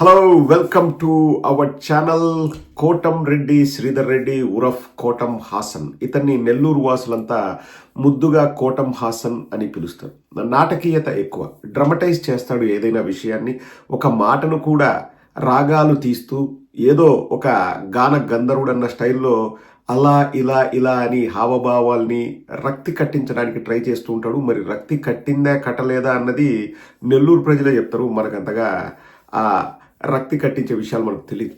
Hello welcome to our channel Kotam Reddy Sridhar Reddy ఉరఫ్ Kotam Haasan ఇతన్ని నెల్లూరు వాసులంతా ముద్దుగా కోటం హాసన్ అని పిలుస్తారు. నాటకీయత ఎక్కువ. డ్రమటైజ్ చేస్తాడు ఏదైనా విషయాన్ని. ఒక మాటను కూడా రాగాలు తీస్తూ ఏదో ఒక గాన గంధర్వుడన్న స్టైల్లో అలా ఇలా ఇలా అని హావభావాల్ని రక్తి కట్టించడానికి ట్రై చేస్తూ ఉంటాడు. మరి రక్తి కట్టిందా కట్టలేదా అన్నది నెల్లూరు ప్రజలే చెప్తారు. మనకంతగా ఆ రక్తి కట్టించే విషయాలు మనకు తెలియదు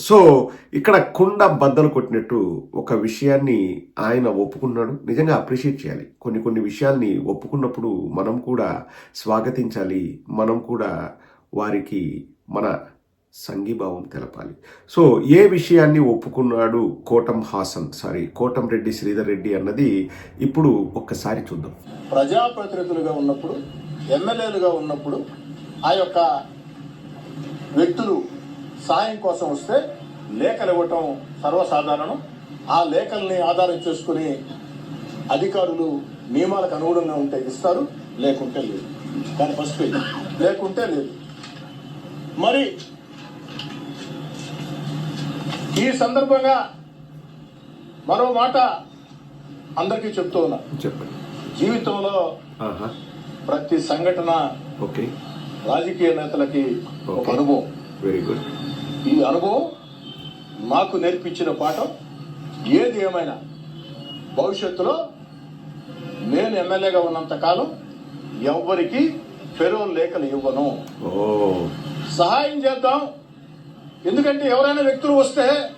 సో ఇక్కడ కుండ బద్దలు కొట్టినట్టు ఒక విషయాన్ని ఆయన ఒప్పుకున్నాడు. నిజంగా అప్రిషియేట్ చేయాలి. కొన్ని కొన్ని విషయాల్ని ఒప్పుకున్నప్పుడు మనం కూడా స్వాగతించాలి. మనం కూడా వారికి మన సంఘీభావం తెలపాలి. సో ఏ విషయాన్ని ఒప్పుకున్నాడు కోటం హాసన్? సారీ కోటం రెడ్డి శ్రీధర్ రెడ్డి అన్నది ఇప్పుడు ఒక్కసారి చూద్దాం. ప్రజాప్రతినిధులుగా ఉన్నప్పుడు ఎమ్మెల్యేలుగా ఉన్నప్పుడు ఆ యొక్క వ్యక్తులు సాయం కోసం వస్తే లేఖలు ఇవ్వటం సర్వసాధారణం. ఆ లేఖల్ని ఆధారం చేసుకుని అధికారులు నియమాలకు అనుగుణంగా ఉంటే ఇస్తారు లేకుంటే లేదు. కానీ ఫస్ట్ పేజ్. లేకుంటే లేదు. మరి ఈ సందర్భంగా మరో మాట అందరికీ చెప్తూ ఉన్నా. చెప్పండి. జీవితంలో ప్రతి సంఘటన ఓకే. రాజకీయ నేతలకి ఒక. అనుభవం. వెరీ గుడ్ ఈ అనుభవం నాకు నేర్పించిన పాఠం ఏది ఏమైనా భవిష్యత్తులో నేను ఎమ్మెల్యేగా ఉన్నంత కాలం ఎవ్వరికి ఫెరోల్ లేఖలు ఇవ్వను. ఓ. సహాయం చేద్దాం. ఎందుకంటే ఎవరైనా వ్యక్తులు వస్తే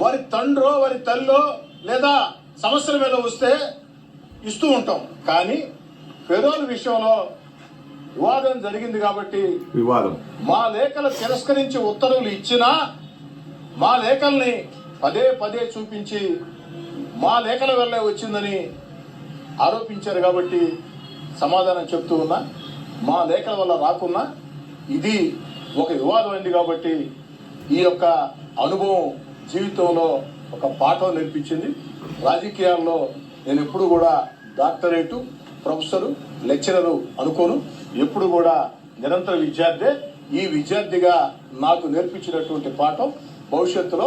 వారి తండ్రో వారి తల్లో లేదా సమస్యల మీద వస్తే ఇస్తూ ఉంటాం. కానీ ఫెరోల్ విషయంలో వివాదం జరిగింది కాబట్టి వివాదం. మా లేఖలు తిరస్కరించి ఉత్తర్వులు ఇచ్చినా మా లేఖల్ని పదే పదే చూపించి మా లేఖల వల్లే వచ్చిందని ఆరోపించారు కాబట్టి సమాధానం చెప్తూ ఉన్నా మా లేఖల వల్ల రాకున్నా ఇది ఒక వివాదం అయింది కాబట్టి ఈ యొక్క అనుభవం జీవితంలో ఒక పాఠం నేర్పించింది. రాజకీయాల్లో నేను ఎప్పుడు కూడా డాక్టరేటు ప్రొఫెసరు లెక్చరరు అనుకోను. ఎప్పుడు కూడా నిరంతర విద్యార్థే ఈ విద్యార్థిగా నాకు నేర్పించినటువంటి పాఠం. భవిష్యత్తులో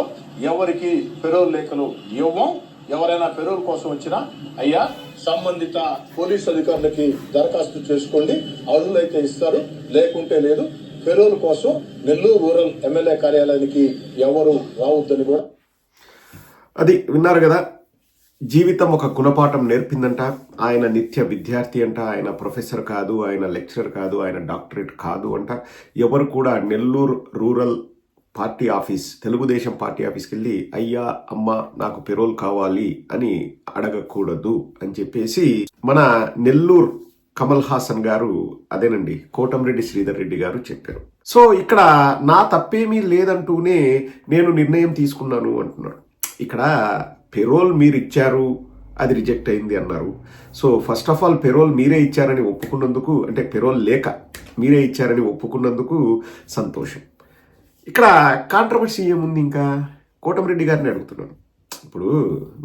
ఎవరికి పెరోల్ లేఖలు ఇవ్వం ఎవరైనా పెరోల్ కోసం వచ్చినా అయ్యా సంబంధిత పోలీస్ అధికారులకి దరఖాస్తు చేసుకోండి. అర్హులైతే ఇస్తారు లేకుంటే లేదు. పెరోల్ కోసం నెల్లూరు రూరల్ ఎమ్మెల్యే కార్యాలయానికి ఎవరు రావద్దని కూడా అది విన్నారు కదా. జీవితం ఒక గుణపాఠం నేర్పిందంట. ఆయన నిత్య విద్యార్థి అంట. ఆయన ప్రొఫెసర్ కాదు ఆయన లెక్చరర్ కాదు ఆయన డాక్టరేట్ కాదు అంట. ఎవరు కూడా Nellore rural party office Telugu Desam party ఆఫీస్కి వెళ్ళి అయ్యా అమ్మ నాకు పెరోల్ కావాలి అని అడగకూడదు అని చెప్పేసి మన నెల్లూరు కమల్ హాసన్ గారు అదేనండి కోటంరెడ్డి శ్రీధర్ రెడ్డి గారు చెప్పారు. సో ఇక్కడ నా తప్పేమీ లేదంటూనే నేను నిర్ణయం తీసుకున్నాను అంటున్నాడు. ఇక్కడ పెరోల్ మీరు ఇచ్చారు అది రిజెక్ట్ అయింది అన్నారు. So first of all parole మీరే ఇచ్చారని ఒప్పుకున్నందుకు అంటే పెరోల్ లేక మీరే ఇచ్చారని ఒప్పుకున్నందుకు సంతోషం. ఇక్కడ కాంట్రవర్సీ ఏముంది ఇంకా? కోటమిరెడ్డి గారిని అడుగుతున్నాను. ఇప్పుడు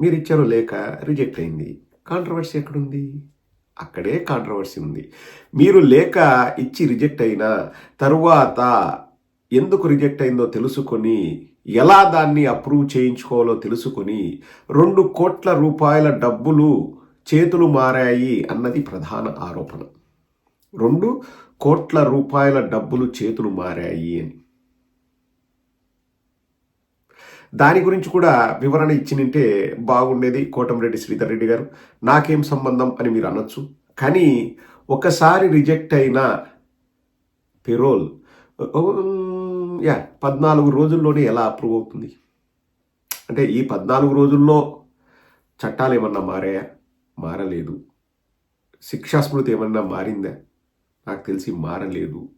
మీరు ఇచ్చారు లేక రిజెక్ట్ అయింది. కాంట్రవర్సీ ఎక్కడుంది? అక్కడే కాంట్రవర్సీ ఉంది. మీరు లేక ఇచ్చి రిజెక్ట్ అయినా తరువాత ఎందుకు రిజెక్ట్ అయిందో తెలుసుకొని ఎలా దాన్ని అప్రూవ్ చేయించుకోవాలో తెలుసుకొని రెండు కోట్ల రూపాయల డబ్బులు చేతులు మారాయి అన్నది ప్రధాన ఆరోపణ. రెండు కోట్ల రూపాయల డబ్బులు చేతులు మారాయి అని. దాని గురించి కూడా వివరణ ఇచ్చినింటే బాగుండేది కోటంరెడ్డి శ్రీధర్ రెడ్డి గారు. నాకేం సంబంధం అని మీరు అనొచ్చు. కానీ ఒకసారి రిజెక్ట్ అయిన పెరోల్ యా పద్నాలుగు రోజుల్లోనే ఎలా అప్రూవ్ అవుతుంది? అంటే ఈ పద్నాలుగు రోజుల్లో చట్టాలు ఏమన్నా మారాయా? మారలేదు. శిక్షాస్మృతి ఏమన్నా మారిందా? నాకు తెలిసి మారలేదు.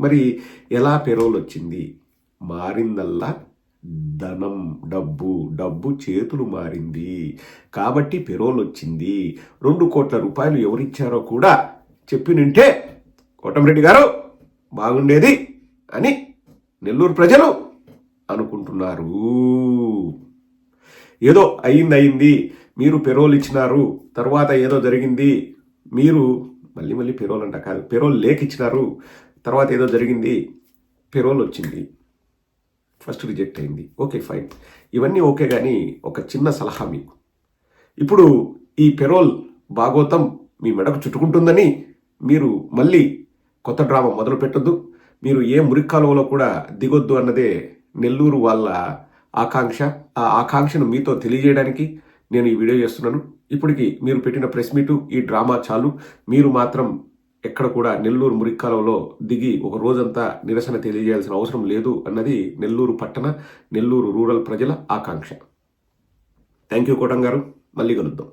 మరి ఎలా పెరోల్ వచ్చింది? మారిందల్లా? ధనం డబ్బు డబ్బు చేతులు మారింది. కాబట్టి పెరోల్ వచ్చింది. రెండు కోట్ల రూపాయలు ఎవరిచ్చారో కూడా చెప్పినంటే కోటమిరెడ్డి గారు బాగుండేది అని నెల్లూరు ప్రజలు అనుకుంటున్నారు. ఏదో అయింది అయింది మీరు పెరోల్ ఇచ్చినారు తర్వాత ఏదో జరిగింది మీరు మళ్ళీ మళ్ళీ పెరోల్ అంట కాదు పెరోల్ లేఖ ఇచ్చినారు తర్వాత ఏదో జరిగింది పెరోల్ వచ్చింది ఫస్ట్ రిజెక్ట్ అయింది. Okay fine. ఇవన్నీ ఓకే కానీ ఒక చిన్న సలహా మీకు. ఇప్పుడు ఈ పెరోల్ భాగోతం మీ మెడకు చుట్టుకుంటుందని మీరు మళ్ళీ కొత్త డ్రామా మొదలు పెట్టద్దు మీరు ఏ మురిక్కాలువలో కూడా దిగొద్దు అన్నదే నెల్లూరు వాళ్ళ ఆకాంక్ష. ఆ ఆకాంక్షను మీతో తెలియజేయడానికి నేను ఈ వీడియో చేస్తున్నాను. ఇప్పటికి మీరు పెట్టిన ప్రెస్ మీటు ఈ డ్రామా చాలు. మీరు మాత్రం ఎక్కడ కూడా నెల్లూరు మురిక్కాలంలో దిగి ఒక రోజంతా నిరసన తెలియజేయాల్సిన అవసరం లేదు అన్నది నెల్లూరు పట్టణ నెల్లూరు రూరల్ ప్రజల ఆకాంక్ష. థ్యాంక్ యూ కోటం గారు మళ్ళీ కలుద్దాం.